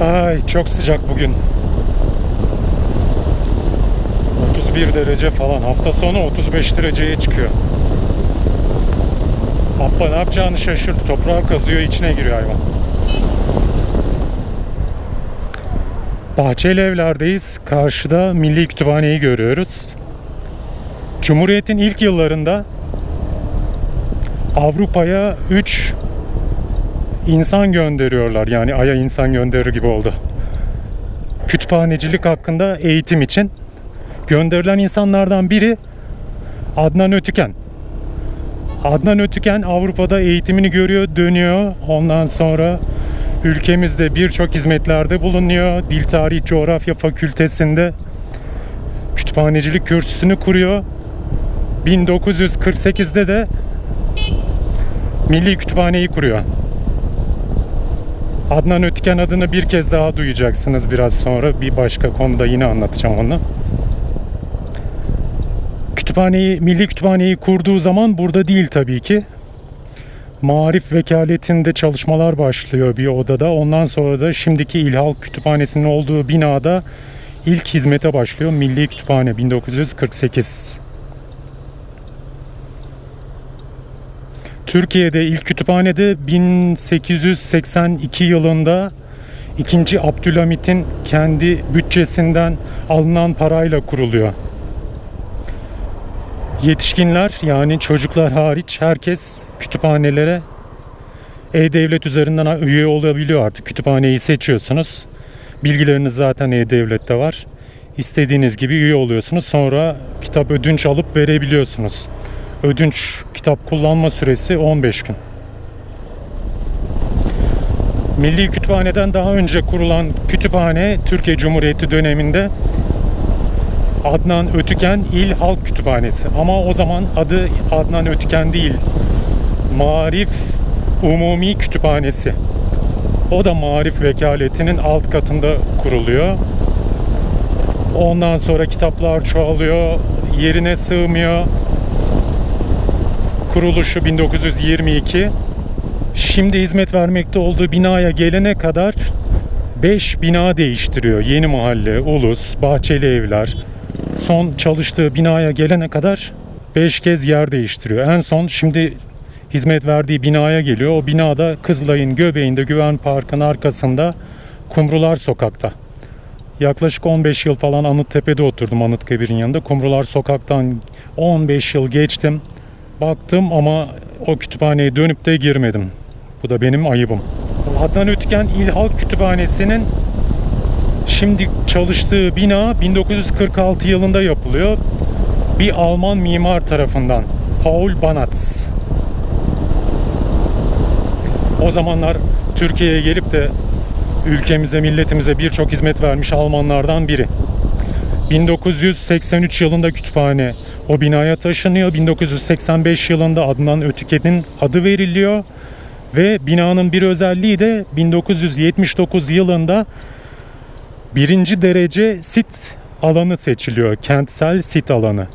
Ay çok sıcak bugün. 31 derece falan. Hafta sonu 35 dereceye çıkıyor. Abba ne yapacağını şaşırdı. Toprağı kazıyor, içine giriyor hayvan. Bahçeli evlerdeyiz. Karşıda Milli Kütüphaneyi görüyoruz. Cumhuriyet'in ilk yıllarında Avrupa'ya 3 insan gönderiyorlar. Yani Ay'a insan gönderir gibi oldu. Kütüphanecilik hakkında eğitim için gönderilen insanlardan biri Adnan Ötüken. Adnan Ötüken Avrupa'da eğitimini görüyor, dönüyor. Ondan sonra ülkemizde birçok hizmetlerde bulunuyor. Dil Tarih Coğrafya Fakültesinde kütüphanecilik kürsüsünü kuruyor. 1948'de de Milli Kütüphaneyi kuruyor. Adnan Ötüken adını bir kez daha duyacaksınız biraz sonra. Bir başka konuda yine anlatacağım onu. Kütüphaneyi, Milli Kütüphaneyi kurduğu zaman burada değil tabii ki. Marif vekaletinde çalışmalar başlıyor bir odada. Ondan sonra da şimdiki İl Halk Kütüphanesi'nin olduğu binada ilk hizmete başlıyor. Milli Kütüphane 1948. Türkiye'de ilk kütüphanede 1882 yılında 2. Abdülhamit'in kendi bütçesinden alınan parayla kuruluyor. Yetişkinler yani çocuklar hariç herkes kütüphanelere e-devlet üzerinden üye olabiliyor artık. Kütüphaneyi seçiyorsunuz. Bilgileriniz zaten e-devlette var. İstediğiniz gibi üye oluyorsunuz. Sonra kitap ödünç alıp verebiliyorsunuz. Ödünç kitap kullanma süresi 15 gün. Milli Kütüphane'den daha önce kurulan kütüphane Türkiye Cumhuriyeti döneminde Adnan Ötüken İl Halk Kütüphanesi. Ama o zaman adı Adnan Ötüken değil. Marif Umumi Kütüphanesi. O da Marif Vekaletinin alt katında kuruluyor. Ondan sonra kitaplar çoğalıyor, yerine sığmıyor. Kuruluşu 1922. Şimdi hizmet vermekte olduğu binaya gelene kadar 5 bina değiştiriyor. Yeni Mahalle, Ulus, Bahçeli Evler. Son çalıştığı binaya gelene kadar 5 kez yer değiştiriyor. En son şimdi hizmet verdiği binaya geliyor. O binada Kızılay'ın göbeğinde Güven Park'ın arkasında Kumrular Sokak'ta. Yaklaşık 15 yıl falan Anıttepe'de oturdum Anıtkabir'in yanında. Kumrular Sokak'tan 15 yıl geçtim. Baktım ama o kütüphaneye dönüp de girmedim. Bu da benim ayıbım. Adnan Ötüken İl Halk Kütüphanesi'nin şimdi çalıştığı bina 1946 yılında yapılıyor. Bir Alman mimar tarafından. Paul Banatz. O zamanlar Türkiye'ye gelip de ülkemize, milletimize birçok hizmet vermiş Almanlardan biri. 1983 yılında kütüphane o binaya taşınıyor. 1985 yılında Adnan Ötüken'in adı veriliyor. Ve binanın bir özelliği de 1979 yılında birinci derece sit alanı seçiliyor. Kentsel sit alanı.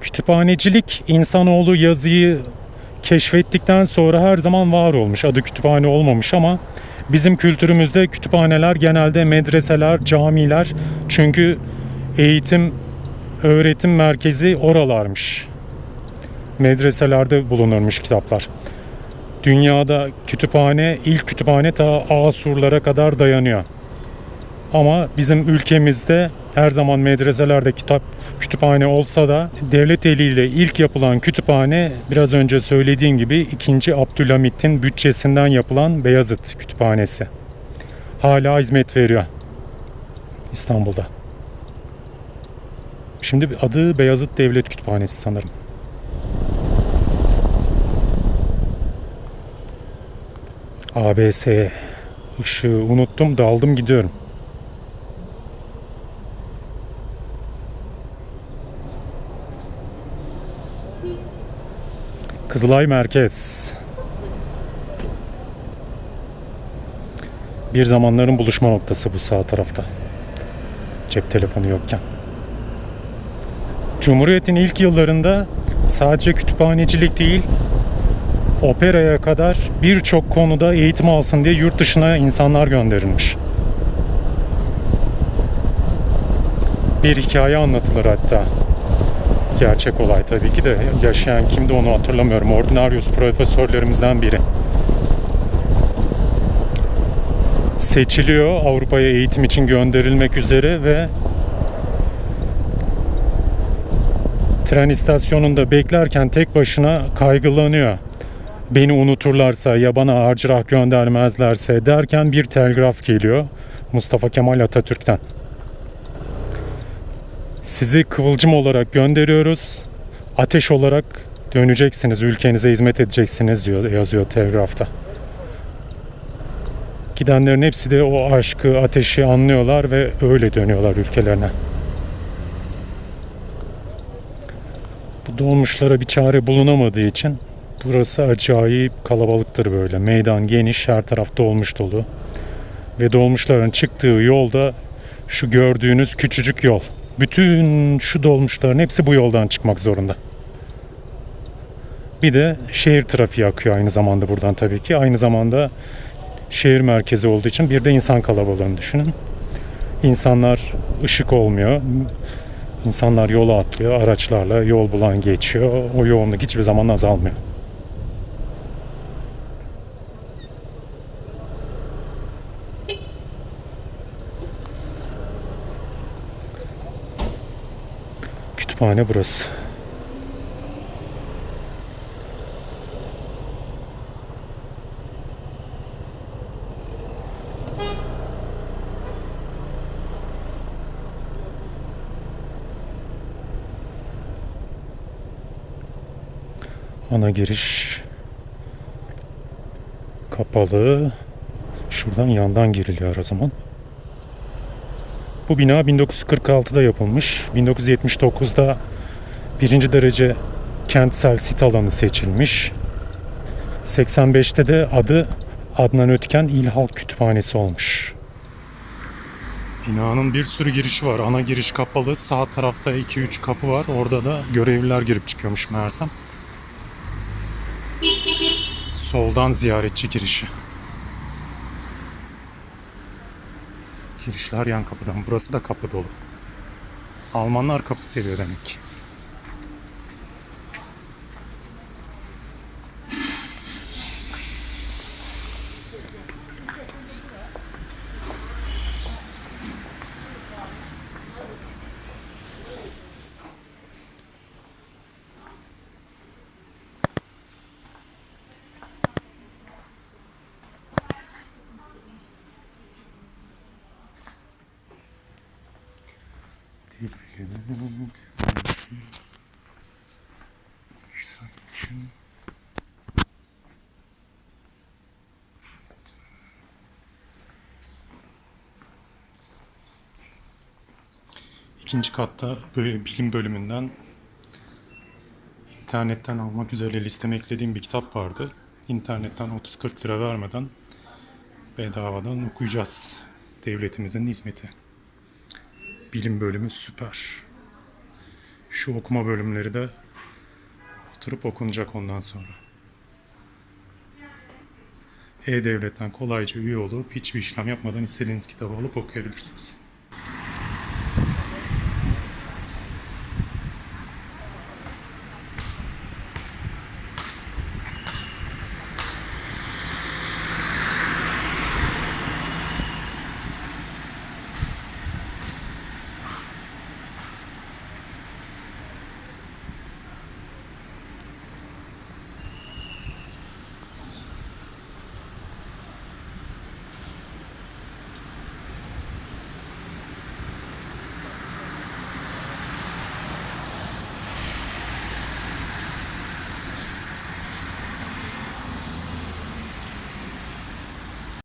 Kütüphanecilik insanoğlu yazıyı keşfettikten sonra her zaman var olmuş. Adı kütüphane olmamış ama bizim kültürümüzde kütüphaneler genelde medreseler, camiler çünkü eğitim öğretim merkezi oralarmış. Medreselerde bulunurmuş kitaplar. Dünyada kütüphane, ilk kütüphane ta Asurlara kadar dayanıyor. Ama bizim ülkemizde her zaman medreselerde kitap kütüphane olsa da devlet eliyle ilk yapılan kütüphane biraz önce söylediğim gibi 2. Abdülhamit'in bütçesinden yapılan Beyazıt Kütüphanesi. Hala hizmet veriyor İstanbul'da. Şimdi adı Beyazıt Devlet Kütüphanesi sanırım. ABS ışığı unuttum daldım gidiyorum. Kızılay Merkez. Bir zamanların buluşma noktası bu sağ tarafta. Cep telefonu yokken. Cumhuriyet'in ilk yıllarında sadece kütüphanecilik değil, operaya kadar birçok konuda eğitim alsın diye yurt dışına insanlar gönderilmiş. Bir hikaye anlatılır hatta. Gerçek olay tabii ki de yaşayan kimdi onu hatırlamıyorum. Ordinarius profesörlerimizden biri. Seçiliyor Avrupa'ya eğitim için gönderilmek üzere ve tren istasyonunda beklerken tek başına kaygılanıyor. Beni unuturlarsa ya bana harcırah göndermezlerse derken bir telgraf geliyor Mustafa Kemal Atatürk'ten. Sizi kıvılcım olarak gönderiyoruz. Ateş olarak döneceksiniz, ülkenize hizmet edeceksiniz diyor yazıyor telgrafta. Gidenlerin hepsi de o aşkı, ateşi anlıyorlar ve öyle dönüyorlar ülkelerine. Bu dolmuşlara bir çare bulunamadığı için burası acayip kalabalıktır böyle. Meydan geniş, her taraf dolmuş dolu. Ve dolmuşların çıktığı yolda şu gördüğünüz küçücük yol. Bütün şu dolmuşların hepsi bu yoldan çıkmak zorunda. Bir de şehir trafiği akıyor aynı zamanda buradan tabii ki. Aynı zamanda şehir merkezi olduğu için bir de insan kalabalığını düşünün. İnsanlar ışık olmuyor. İnsanlar yola atlıyor, araçlarla yol bulan geçiyor. O yoğunluk hiçbir zaman azalmıyor. Kütüphane burası. Ana giriş kapalı. Şuradan yandan giriliyor o zaman. Bu bina 1946'da yapılmış. 1979'da birinci derece kentsel sit alanı seçilmiş. 85'te de adı Adnan Ötken İl Halk Kütüphanesi olmuş. Binanın bir sürü girişi var. Ana giriş kapalı. Sağ tarafta 2-3 kapı var. Orada da görevliler girip çıkıyormuş meğersem. Soldan ziyaretçi girişi. Girişler yan kapıdan. Burası da kapı dolu. Almanlar kapı seviyor demek ki. İkinci katta bilim bölümünden internetten almak üzere listeme eklediğim bir kitap vardı. İnternetten 30-40 lira vermeden bedavadan okuyacağız. Devletimizin hizmeti. Bilim bölümü süper. Şu okuma bölümleri de oturup okunacak ondan sonra. E-Devlet'ten kolayca üye olup hiçbir işlem yapmadan istediğiniz kitabı alıp okuyabilirsiniz.